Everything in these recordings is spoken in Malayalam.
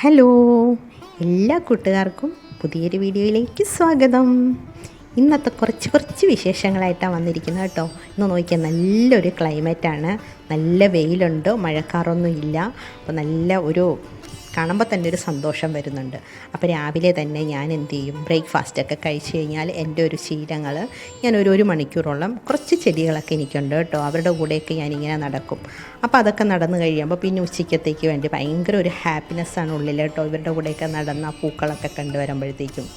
ഹലോ എല്ലാ കൂട്ടുകാർക്കും പുതിയൊരു വീഡിയോയിലേക്ക് സ്വാഗതം. ഇന്നത്തെ കുറച്ച് കുറച്ച് വിശേഷങ്ങളായിട്ടാണ് വന്നിരിക്കുന്നത് കേട്ടോ. ഇന്ന് നോക്കിയാൽ നല്ലൊരു ക്ലൈമറ്റാണ് നല്ല വെയിലുണ്ട്? മഴക്കാറൊന്നും ഇല്ല അപ്പോൾ നല്ല ഒരു കാണുമ്പോൾ തന്നെ ഒരു സന്തോഷം വരുന്നുണ്ട്. അപ്പോൾ രാവിലെ തന്നെ ഞാൻ എന്ത് ചെയ്യും? ബ്രേക്ക്ഫാസ്റ്റൊക്കെ കഴിച്ച് കഴിഞ്ഞാൽ എന്റെ ഒരു ശീലങ്ങൾ ഞാൻ ഒരു ഒരു മണിക്കൂറോളം കുറച്ച് ചെടികളൊക്കെ എനിക്കുണ്ട് കേട്ടോ. അവരുടെ കൂടെയൊക്കെ ഞാനിങ്ങനെ നടക്കും. അപ്പോൾ അതൊക്കെ നടന്നു കഴിയുമ്പോൾ പിന്നെ ഉച്ചയ്ക്കത്തേക്ക് വേണ്ടി ഭയങ്കര ഒരു ഹാപ്പിനെസ്സാണ് ഉള്ളിൽ കേട്ടോ. ഇവരുടെ കൂടെയൊക്കെ നടന്ന പൂക്കളൊക്കെ കണ്ടുവരുമ്പോഴത്തേക്കും.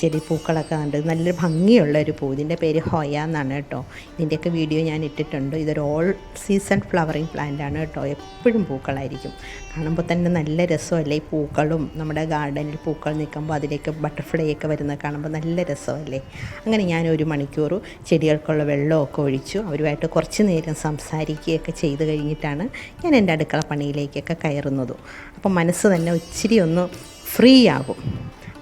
ചെടി പൂക്കളൊക്കെ കണ്ട് നല്ലൊരു ഭംഗിയുള്ള ഒരു പൂ. ഇതിന്റെ പേര് ഹൊയ എന്നാണ് കേട്ടോ. ഇതിന്റെയൊക്കെ വീഡിയോ ഞാൻ ഇട്ടിട്ടുണ്ട്. ഇതൊരു ഓൾ സീസൺ ഫ്ലവറിങ് പ്ലാന്റ് ആണ് കേട്ടോ. എപ്പോഴും പൂക്കളായിരിക്കും. കാണുമ്പോൾ തന്നെ നല്ല രസമല്ലേ? ഈ പൂക്കളും നമ്മുടെ ഗാർഡനിൽ പൂക്കൾ നിൽക്കുമ്പോൾ അതിലേക്ക് ബട്ടർഫ്ലൈ ഒക്കെ വരുന്നത് കാണുമ്പോൾ നല്ല രസമല്ലേ? അങ്ങനെ ഞാൻ ഒരു മണിക്കൂർ ചെടികൾക്കുള്ള വെള്ളമൊക്കെ ഒഴിച്ചു. അവരുമായിട്ട് കുറച്ച് നേരം സംസാരിക്കുകയൊക്കെ ചെയ്ത് കഴിഞ്ഞിട്ടാണ് ഞാൻ എന്റെ അടുക്കള പണിയിലേക്കൊക്കെ കയറുന്നതും. അപ്പോൾ മനസ്സ് തന്നെ ഒത്തിരി ഒന്ന് ഫ്രീ ആകും.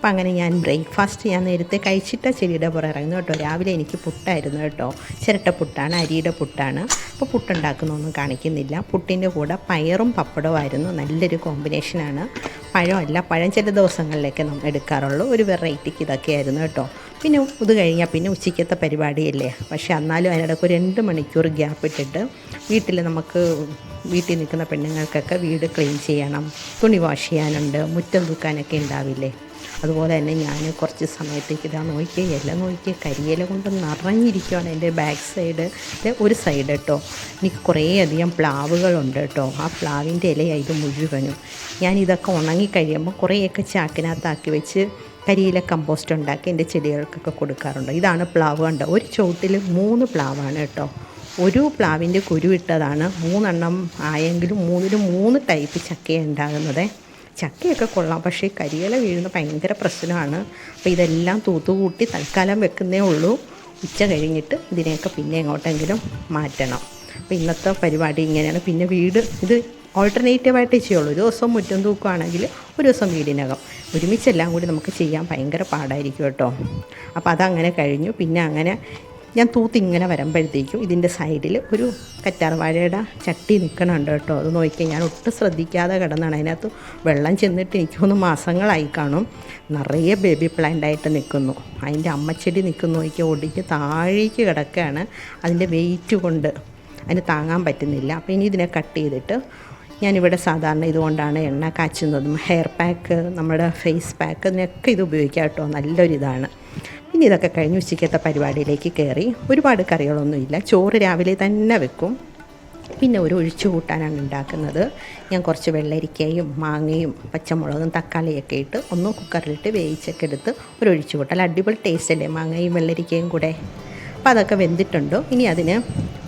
അപ്പം അങ്ങനെ ഞാൻ ബ്രേക്ക്ഫാസ്റ്റ് ഞാൻ നേരത്തെ കഴിച്ചിട്ട ചെടിയുടെ പുറം ഇറങ്ങുന്നു കേട്ടോ. രാവിലെ എനിക്ക് പുട്ടായിരുന്നു കേട്ടോ. ചിരട്ട പുട്ടാണ് അരിയുടെ പുട്ടാണ്. അപ്പോൾ പുട്ടുണ്ടാക്കുന്നൊന്നും കാണിക്കുന്നില്ല. പുട്ടിന്റെ കൂടെ പയറും പപ്പടവും ആയിരുന്നു. നല്ലൊരു കോമ്പിനേഷനാണ് പഴമല്ല പഴം ചില ദിവസങ്ങളിലൊക്കെ നമ്മൾ എടുക്കാറുള്ളൂ. ഒരു വെറൈറ്റിക്ക് ഇതൊക്കെയായിരുന്നു കേട്ടോ. പിന്നെ ഇത് കഴിഞ്ഞാൽ പിന്നെ ഉച്ചയ്ക്കത്തെ പരിപാടിയല്ലേ? പക്ഷേ എന്നാലും അതിനിടയ്ക്ക് ഒരു രണ്ട് മണിക്കൂർ ഗ്യാപ്പ് ഇട്ടിട്ട് വീട്ടിൽ നമുക്ക് വീട്ടിൽ നിൽക്കുന്ന പെണ്ണുങ്ങൾക്കൊക്കെ വീട് ക്ലീൻ ചെയ്യണം. തുണി വാഷ് ചെയ്യാനുണ്ട്. മുറ്റം തൂക്കാനൊക്കെ ഉണ്ടാവില്ലേ? അതുപോലെ തന്നെ ഞാൻ കുറച്ച് സമയത്തേക്ക് ഇതാ നോക്കിയേ എല്ലാം നോക്കിയേ കരിയില കൊണ്ട് നിറഞ്ഞിരിക്കുകയാണ് എന്റെ ബാക്ക് സൈഡ് ഒരു സൈഡ് കേട്ടോ എനിക്ക് കുറേയധികം പ്ലാവുകളുണ്ട് കേട്ടോ ആ പ്ലാവിന്റെ ഇലയായി ഇത് മുഴുവനും. ഞാൻ ഇതൊക്കെ ഉണങ്ങി കഴിയുമ്പോൾ കുറേയൊക്കെ ചാക്കിനകത്താക്കി വെച്ച് കരിയില കമ്പോസ്റ്റ് ഉണ്ടാക്കി എന്റെ ചെടികൾക്കൊക്കെ കൊടുക്കാറുണ്ട്. ഇതാണ് പ്ലാവ് കണ്ടോ? ഒരു ചുവട്ടിൽ മൂന്ന് പ്ലാവാണ് കേട്ടോ ഒരു പ്ലാവിന്റെ കുരുവിട്ടതാണ് മൂന്നെണ്ണം ആയെങ്കിലും മൂന്നിലും മൂന്ന് ടൈപ്പ് ചക്കയാണ് ചക്കയൊക്കെ കൊള്ളാം. പക്ഷേ കരിയില വീഴുന്ന ഭയങ്കര പ്രശ്നമാണ്. അപ്പോൾ ഇതെല്ലാം തൂത്തുകൂട്ടി തൽക്കാലം വെക്കുന്നേ ഉള്ളൂ. ഉച്ച കഴിഞ്ഞിട്ട് ഇതിനെയൊക്കെ പിന്നെ എങ്ങോട്ടെങ്കിലും മാറ്റണം. അപ്പോൾ ഇന്നത്തെ പരിപാടി ഇങ്ങനെയാണ്. പിന്നെ വീട് ഇത് ഓൾട്ടർനേറ്റീവായിട്ടേ ചെയ്യുള്ളൂ. ഒരു ദിവസം മുറ്റം തൂക്കുകയാണെങ്കിൽ ഒരു ദിവസം വീടിനകം. ഒരുമിച്ചെല്ലാം കൂടി നമുക്ക് ചെയ്യാൻ ഭയങ്കര പാടായിരിക്കും കേട്ടോ. അപ്പോൾ അതങ്ങനെ കഴിഞ്ഞു. പിന്നെ അങ്ങനെ ഞാൻ തൂത്ത് ഇങ്ങനെ വരുമ്പോഴത്തേക്കും ഇതിന്റെ സൈഡിൽ ഒരു കറ്റാർവാഴയുടെ ചട്ടി നിൽക്കണുണ്ട് കേട്ടോ. അത് നോക്കിയാൽ ഞാൻ ഒട്ടും ശ്രദ്ധിക്കാതെ കിടന്നാണ്. അതിനകത്ത് വെള്ളം ചെന്നിട്ട് എനിക്കൊന്ന് മാസങ്ങളായി കാണും. നിറയെ ബേബി പ്ലാന്റ് ആയിട്ട് നിൽക്കുന്നു. അതിന്റെ അമ്മച്ചെടി നിൽക്കുന്നു. നോക്കി ഒടിഞ്ഞ് താഴേക്ക് കിടക്കുകയാണ് അതിന്റെ വെയിറ്റ് കൊണ്ട്. അതിന് താങ്ങാൻ പറ്റുന്നില്ല. അപ്പോൾ ഇനി ഇതിനെ കട്ട് ചെയ്തിട്ട് ഞാനിവിടെ സാധാരണ ഇതുകൊണ്ടാണ് എണ്ണ കാച്ചുന്നതും. ഹെയർ പാക്ക് നമ്മുടെ ഫേസ് പാക്ക് ഇതിനൊക്കെ ഇത് ഉപയോഗിക്കാം കേട്ടോ. നല്ലൊരിതാണ്. പിന്നെ ഇതൊക്കെ കഴിഞ്ഞ് ഉച്ചയ്ക്കത്തെ പരിപാടിയിലേക്ക് കയറി ഒരുപാട് കറികളൊന്നുമില്ല. ചോറ് രാവിലെ തന്നെ വെക്കും. പിന്നെ ഒരു ഒഴിച്ചു കൂട്ടാനാണ് ഉണ്ടാക്കുന്നത്. ഞാൻ കുറച്ച് വെള്ളരിക്കയും മാങ്ങയും പച്ചമുളകും തക്കാളിയൊക്കെ ഇട്ട് ഒന്ന് കുക്കറിലിട്ട് വേവിച്ചൊക്കെ എടുത്ത് ഒരു ഒഴിച്ചു കൂട്ടാൽ അടിപൊളി ടേസ്റ്റ് അല്ലേ? മാങ്ങയും വെള്ളരിക്കയും കൂടെ. അപ്പോൾ അതൊക്കെ വെന്തിട്ടുണ്ടോ. ഇനി അതിന്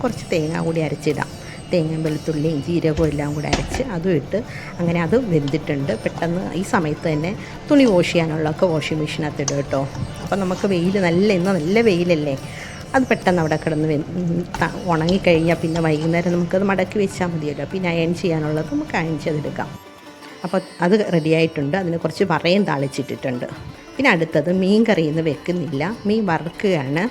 കുറച്ച് തേങ്ങ കൂടി അരച്ചിടാം. തേങ്ങയും വെളുത്തുള്ളിയും ജീരകവും എല്ലാം കൂടെ അരച്ച് അതും ഇട്ട് അങ്ങനെ അത് വെന്തിട്ടുണ്ട്. പെട്ടെന്ന് ഈ സമയത്ത് തന്നെ തുണി വാഷ് ചെയ്യാനുള്ളതൊക്കെ വാഷിംഗ് മെഷീനകത്ത് ഇടും കേട്ടോ. അപ്പോൾ നമുക്ക് വെയിൽ നല്ല ഇന്ന് നല്ല വെയിലല്ലേ? അത് പെട്ടെന്ന് അവിടെ കിടന്ന് ഉണങ്ങിക്കഴിഞ്ഞാൽ പിന്നെ വൈകുന്നേരം നമുക്കത് മടക്കി വെച്ചാൽ മതിയല്ലോ. പിന്നെ അയൺ ചെയ്യാനുള്ളത് നമുക്ക് അയൺ ചെയ്തെടുക്കാം. അപ്പോൾ അത് റെഡിയായിട്ടുണ്ട് അതിന് കുറച്ച് വറയും താളിച്ചിട്ടിട്ടുണ്ട്. പിന്നെ അടുത്തത് മീൻ കറിയൊന്നും വെക്കുന്നില്ല. മീൻ വറുക്കുകയാണ്.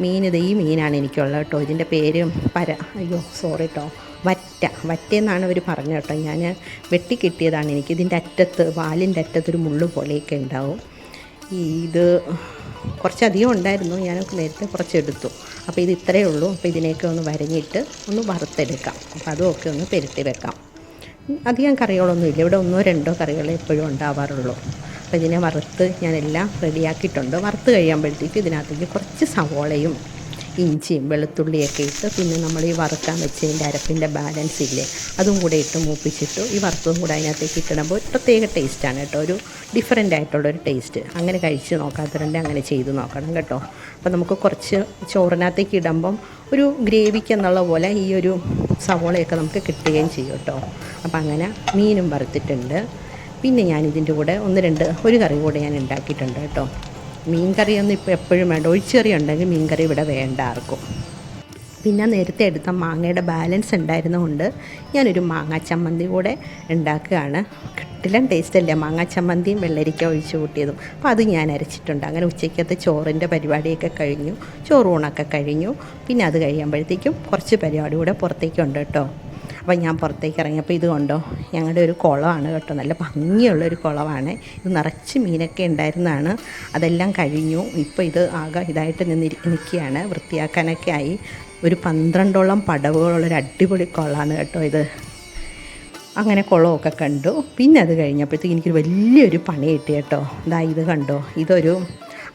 മീൻ ഇത് ഈ മീനാണ് എനിക്കുള്ളത് കേട്ടോ. ഇതിന്റെ പേര് പര. അയ്യോ സോറി കേട്ടോ വറ്റ. വറ്റയെന്നാണ് അവർ പറഞ്ഞത് കേട്ടോ. ഞാൻ വെട്ടിക്കിട്ടിയതാണ് എനിക്ക്. ഇതിന്റെ അറ്റത്ത് വാലിന്റെ അറ്റത്ത് ഒരു മുള്ളു പോലെയൊക്കെ ഉണ്ടാവും. ഇത് കുറച്ചധികം ഉണ്ടായിരുന്നു. ഞാൻ നേരത്തെ കുറച്ചെടുത്തു. അപ്പോൾ ഇത് ഇത്രയേ ഉള്ളൂ. അപ്പോൾ ഇതിനെയൊക്കെ ഒന്ന് വരഞ്ഞിട്ട് ഒന്ന് വറുത്തെടുക്കാം. അപ്പോൾ അതുമൊക്കെ ഒന്ന് പെരുത്തി വെക്കാം. അധികം കറികളൊന്നുമില്ല. ഇവിടെ ഒന്നോ രണ്ടോ കറികളെ എപ്പോഴും ഉണ്ടാവാറുള്ളൂ. അപ്പോൾ ഇതിനെ വറുത്ത് ഞാനെല്ലാം റെഡിയാക്കിയിട്ടുണ്ട്. വറുത്ത് കഴിയുമ്പോഴത്തേക്ക് ഇതിനകത്തേക്ക് കുറച്ച് സവോളയും ഇഞ്ചിയും വെളുത്തുള്ളിയൊക്കെ ഇട്ട് പിന്നെ നമ്മൾ ഈ വറുക്കാൻ വെച്ചതിന്റെ അരപ്പിന്റെ ബാലൻസ് ഇല്ലേ അതും കൂടെ ഇട്ട് മൂപ്പിച്ചിട്ട് ഈ വറുത്തതും കൂടെ അതിനകത്തേക്ക് ഇട്ടിടുമ്പോൾ പ്രത്യേക ടേസ്റ്റാണ് കേട്ടോ. ഒരു ഡിഫറെന്റ് ആയിട്ടുള്ളൊരു ടേസ്റ്റ് അങ്ങനെ കഴിച്ച് നോക്കാത്തവരുണ്ട് അങ്ങനെ ചെയ്ത് നോക്കണം കേട്ടോ. അപ്പോൾ നമുക്ക് കുറച്ച് ചോറിനകത്തേക്ക് ഇടുമ്പം ഒരു ഗ്രേവിക്ക് എന്നുള്ള പോലെ ഈ ഒരു സവോളയൊക്കെ നമുക്ക് കിട്ടുകയും ചെയ്യും കേട്ടോ. അപ്പോൾ അങ്ങനെ മീനും വറുത്തിട്ടുണ്ട്. പിന്നെ ഞാൻ ഇതിന്റെ കൂടെ ഒന്ന് രണ്ട് ഒരു കറി കൂടെ ഞാൻ ഉണ്ടാക്കിയിട്ടുണ്ട് കേട്ടോ. മീൻ കറിയൊന്നും ഇപ്പോൾ എപ്പോഴും വേണ്ട. ഒഴിച്ചെറി ഉണ്ടെങ്കിൽ മീൻ കറി ഇവിടെ വേണ്ട ആർക്കും. പിന്നെ നേരത്തെ എടുത്ത മാങ്ങയുടെ ബാലൻസ് ഉണ്ടായിരുന്നതുകൊണ്ട് ഞാനൊരു മാങ്ങാ ചമ്മന്തി കൂടെ ഉണ്ടാക്കുകയാണ്. കിട്ടിലും ടേസ്റ്റ് അല്ലേ മാങ്ങാ ചമ്മന്തിയും വെള്ളരിക്ക ഒഴിച്ചു കൂട്ടിയതും. അപ്പോൾ അത് ഞാൻ അരച്ചിട്ടുണ്ട്. അങ്ങനെ ഉച്ചയ്ക്കത്തെ ചോറിന്റെ പരിപാടിയൊക്കെ കഴിഞ്ഞു. ചോറൂണൊക്കെ കഴിഞ്ഞു. പിന്നെ അത് കഴിയുമ്പോഴത്തേക്കും കുറച്ച് പരിപാടി കൂടെ പുറത്തേക്കുണ്ട് കേട്ടോ. അപ്പോൾ ഞാൻ പുറത്തേക്ക് ഇറങ്ങിയപ്പോൾ ഇത് കൊണ്ടോ? ഞങ്ങളുടെ ഒരു കുളമാണ് കേട്ടോ. നല്ല ഭംഗിയുള്ളൊരു കുളമാണ്. ഇത് നിറച്ച് മീനൊക്കെ ഉണ്ടായിരുന്നതാണ് അതെല്ലാം കഴിഞ്ഞു. ഇപ്പോൾ ഇത് ആകെ ഇതായിട്ട് നിന്നിരി നിൽക്കുകയാണ്. വൃത്തിയാക്കാനൊക്കെ ആയി. ഒരു പന്ത്രണ്ടോളം പടവുകളുള്ളൊരു അടിപൊളി കുളമാണ് കേട്ടോ ഇത്. അങ്ങനെ കുളമൊക്കെ കണ്ടു. പിന്നെ അത് കഴിഞ്ഞപ്പോഴത്തേക്ക് എനിക്കൊരു വലിയൊരു പണി കിട്ടി കേട്ടോ. ഇതാ ഇത് കണ്ടോ? ഇതൊരു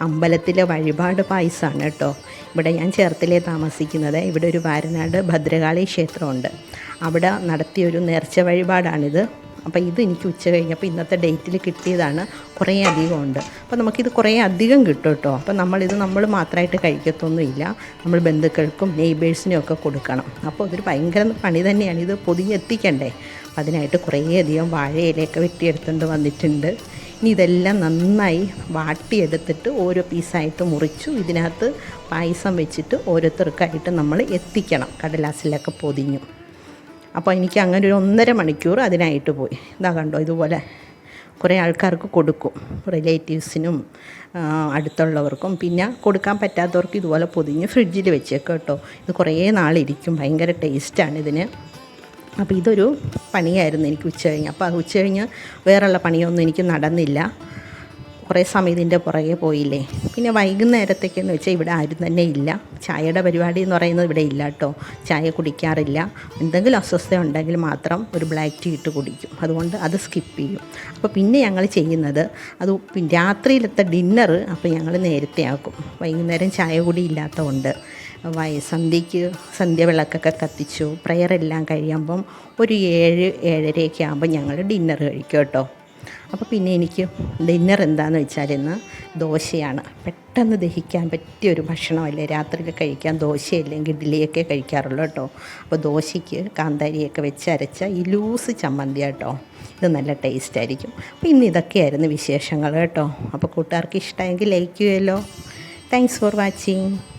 അമ്പലത്തിലെ വഴിപാട് പായസമാണ് കേട്ടോ. ഇവിടെ ഞാൻ ചേർത്തലേ താമസിക്കുന്നത്. ഇവിടെ ഒരു വാരനാട് ഭദ്രകാളി ക്ഷേത്രമുണ്ട്. അവിടെ നടത്തിയൊരു നേർച്ച വഴിപാടാണിത്. അപ്പോൾ ഇത് എനിക്ക് ഉച്ച കഴിഞ്ഞപ്പോൾ ഇന്നത്തെ ഡേറ്റിൽ കിട്ടിയതാണ് കുറേ അധികം ഉണ്ട്. അപ്പോൾ നമുക്കിത് കുറേ അധികം കിട്ടും കേട്ടോ. അപ്പോൾ നമ്മളിത് നമ്മൾ മാത്രമായിട്ട് കഴിക്കത്തൊന്നുമില്ല. നമ്മൾ ബന്ധുക്കൾക്കും നെയ്ബേഴ്സിനും ഒക്കെ കൊടുക്കണം. അപ്പോൾ ഇതൊരു ഭയങ്കര പണി തന്നെയാണ്. ഇത് പൊതിഞ്ഞെത്തിക്കണ്ടേ? അതിനായിട്ട് കുറേ അധികം വാഴയിലയൊക്കെ വെട്ടിയെടുത്തുകൊണ്ട് വന്നിട്ടുണ്ട്. ഇനി ഇതെല്ലാം നന്നായി വാട്ടിയെടുത്തിട്ട് ഓരോ പീസായിട്ട് മുറിച്ചു. ഇതിനകത്ത് പായസം വെച്ചിട്ട് ഓരോരുത്തർക്കായിട്ട് നമ്മൾ എത്തിക്കണം. കടലാസിലൊക്കെ പൊതിഞ്ഞു. അപ്പോൾ എനിക്ക് അങ്ങനെ ഒരു ഒന്നര മണിക്കൂർ അതിനായിട്ട് പോയി. ഇതാ കണ്ടോ ഇതുപോലെ കുറേ ആൾക്കാർക്ക് കൊടുക്കും. റിലേറ്റീവ്സിനും അടുത്തുള്ളവർക്കും. പിന്നെ കൊടുക്കാൻ പറ്റാത്തവർക്ക് ഇതുപോലെ പൊതിഞ്ഞ് ഫ്രിഡ്ജിൽ വെച്ചേക്കും കേട്ടോ. ഇത് കുറേ നാളിരിക്കും. ഭയങ്കര ടേസ്റ്റാണ് ഇതിന്. അപ്പോൾ ഇതൊരു പണിയായിരുന്നു എനിക്ക് ഉച്ച കഴിഞ്ഞ്. അപ്പോൾ അത് ഉച്ച കഴിഞ്ഞ് വേറെയുള്ള പണിയൊന്നും എനിക്ക് നടന്നില്ല. കുറേ സമയം ഇതിന്റെ പുറകെ പോയില്ലേ? പിന്നെ വൈകുന്നേരത്തേക്കെന്ന് വെച്ചാൽ ഇവിടെ ആരും തന്നെ ഇല്ല. ചായയുടെ പരിപാടി എന്ന് പറയുന്നത് ഇവിടെ ഇല്ല കേട്ടോ. ചായ കുടിക്കാറില്ല. എന്തെങ്കിലും അസ്വസ്ഥ ഉണ്ടെങ്കിൽ മാത്രം ഒരു ബ്ലാക്ക് ടീ ഇട്ട് കുടിക്കും. അതുകൊണ്ട് അത് സ്കിപ്പ് ചെയ്യും. അപ്പോൾ പിന്നെ ഞങ്ങൾ ചെയ്യുന്നത് അത് രാത്രിയിലത്തെ ഡിന്നർ അപ്പോൾ ഞങ്ങൾ നേരത്തെ ആക്കും. വൈകുന്നേരം ചായ കൂടി ഇല്ലാത്തതുകൊണ്ട് സന്ധ്യയ്ക്ക് സന്ധ്യ വിളക്കൊക്കെ കത്തിച്ചു പ്രയറെല്ലാം കഴിയുമ്പം ഒരു ഏഴ് ഏഴരയൊക്കെ ആകുമ്പോൾ ഞങ്ങൾ ഡിന്നർ കഴിക്കും കേട്ടോ. അപ്പോൾ പിന്നെ എനിക്ക് ഡിന്നർ എന്താണെന്ന് വെച്ചാൽ ഇന്ന് ദോശയാണ്. പെട്ടെന്ന് ദഹിക്കാൻ പറ്റിയ ഒരു ഭക്ഷണമല്ലേ? രാത്രിയിൽ കഴിക്കാൻ ദോശയല്ലെങ്കിൽ ഇഡ്ഡലിയൊക്കെ കഴിക്കാറുള്ളൂ കേട്ടോ. അപ്പോൾ ദോശയ്ക്ക് കാന്താരിയൊക്കെ വെച്ച് അരച്ച ഈ ലൂസ് ചമ്മന്തി കേട്ടോ. ഇത് നല്ല ടേസ്റ്റ് ആയിരിക്കും. അപ്പോൾ ഇന്ന് ഇതൊക്കെയായിരുന്നു വിശേഷങ്ങൾ കേട്ടോ. അപ്പോൾ കൂട്ടുകാർക്ക് ഇഷ്ടമെങ്കിൽ ലൈക്ക് ചെയ്യുമല്ലോ. Thanks for watching